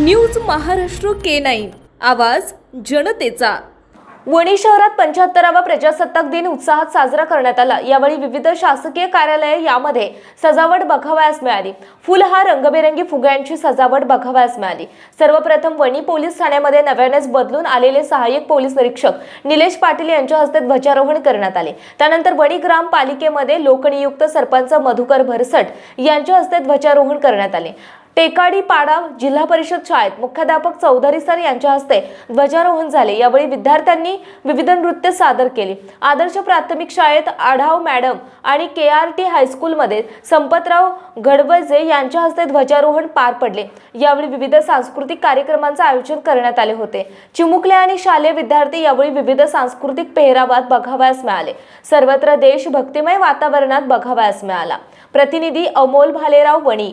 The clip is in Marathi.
News Maharashtra K nine. आवाज जनतेचा. वणी शहरात पंच्याहत्तरावा प्रजासत्ताक दिन उत्साहात साजरा करण्यात आला. यावेळी विविध शासकीय कार्यालये यामध्ये सजावट बघावयास मिळाली. फुलहार रंगबेरंगी फुग्यांची सजावट बघावयास मिळाली. सर्वप्रथम वणी पोलीस ठाण्यामध्ये नव्यानेच बदलून आलेले सहाय्यक पोलीस निरीक्षक निलेश पाटील यांच्या हस्ते ध्वजारोहण करण्यात आले. त्यानंतर वणी ग्रामपालिकेमध्ये लोकनियुक्त सरपंच मधुकर भरसट यांच्या हस्ते ध्वजारोहण करण्यात आले. टेकाडी पाडा जिल्हा परिषद शाळेत मुख्याध्यापक चौधरी सर यांच्या हस्ते ध्वजारोहण झाले. यावेळी विद्यार्थ्यांनी विविध नृत्य सादर केली. आदर्श प्राथमिक शाळेत आढाव मॅडम आणि के आर टी हायस्कूलमध्ये संपतराव गडवजे यांच्या हस्ते ध्वजारोहण पार पडले. यावेळी विविध सांस्कृतिक कार्यक्रमांचे आयोजन करण्यात आले होते. चिमुकले आणि शालेय विद्यार्थी यावेळी विविध सांस्कृतिक पेहरावात बघावयास मिळाले. सर्वत्र देश भक्तिमय वातावरणात बघावयास मिळाला. प्रतिनिधी अमोल भालेराव वणी.